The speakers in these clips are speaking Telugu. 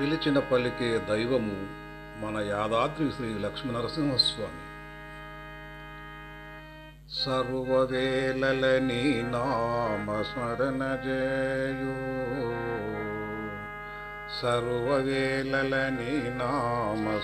పిలిచిన పలికే దైవము మన యాదాద్రి శ్రీ లక్ష్మీనరసింహస్వామి. సర్వవేళల నామస్మరణ నామ స్మరణ జయు నామ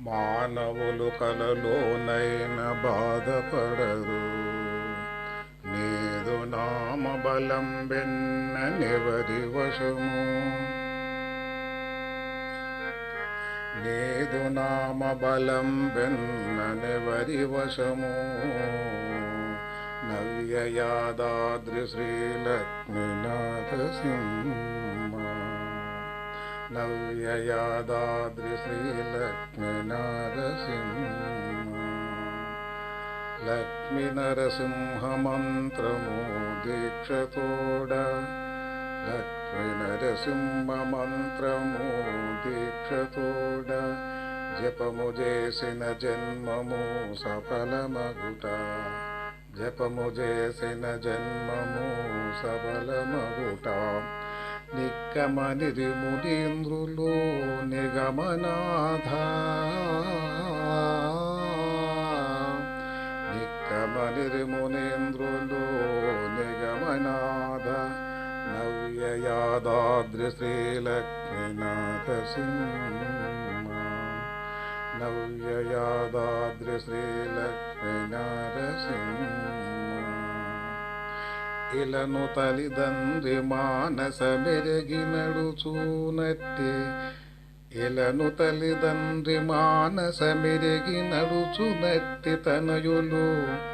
మానవులు కలలోనైన బాధపడరు. బలం వెన్న నెవరి వశము నీదు నామ బలం వెన్న నెవరి వశము నవ్య యాదాద్రి శ్రీలక్ష్మీనాథ సింహ నవ్య యాదాద్రి శ్రీలక్ష్మీనాథ సింహ लक्ष्मी नरसिंहमन्त्रमु दीक्षतो लक्ष्मी नरसिंह मन्त्रमो दीक्षतो जपमुजे जन्ममो जन्ममु सबल निगमनाधा ಬಲಿರಿ ಮುನೇಂದ್ರ ಲೋಲಗಮನಾಥ ನವ್ಯಯಾದ್ರಿಶ್ರೀಲಕ್ಷ್ಮೀನಾಥ ಸಿಂಹ. ನವ್ಯಯಾದ್ರಿಶ್ರೀಲಕ್ಷ್ಮೀನಾಥ ಸಿಂಹ. ಇಲನು ತಲಿದಂದ್ರಿ ಮಾನಸ ಮೆರಗಿ ನಡು ಚೂನತ್ತೆ ಎಲನು ತಲಿದಂದ್ರಿ ಮಾನಸ ಮೆರಗಿ ನಡು ಚುನತ್ತಿ ತನಯುಲು.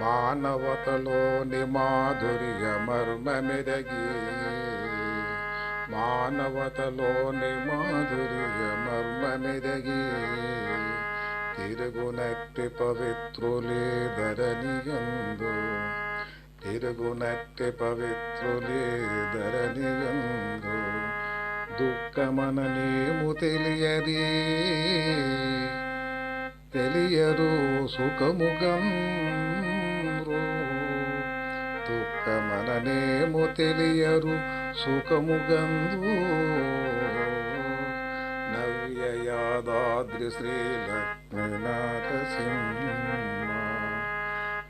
మానవతలోని మాధుర్య మర్మమెరగి మానవతలోని మాధుర్య మర్మమెరగి తిరుగునట్టి పవిత్రులేదరనియందు తిరుగునట్టి పవిత్రులేదరనియందు దుఃఖమననేము తెలియది. తెలియరు సుఖముగం. దుఃఖమననేము తెలియరు సుఖముగందు నవ్య యాదాద్రి శ్రీలక్ష్మీనాథ సింహ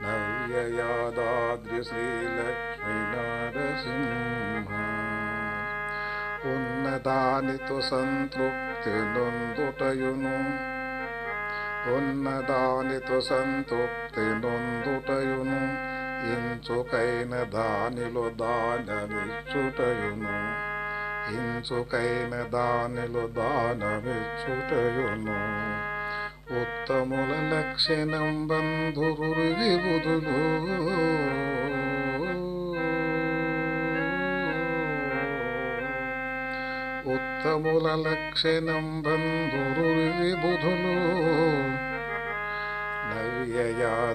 నవ్య యాదాద్రి శ్రీలక్ష్మీనాథ సింహ ఉన్నదానితో సంతృప్తి నొందుటయును ఉన్నదానితో సంతృప్తి నొందుటయును ఇంచుకైన దానిలో దానమిచ్చుటయును. ఇంచుకైన దానిలో దానమిచ్చుటయును. ఉత్తముల లక్షణం బంధురు విబుధులు ఉత్తముల లక్షణం బంధురు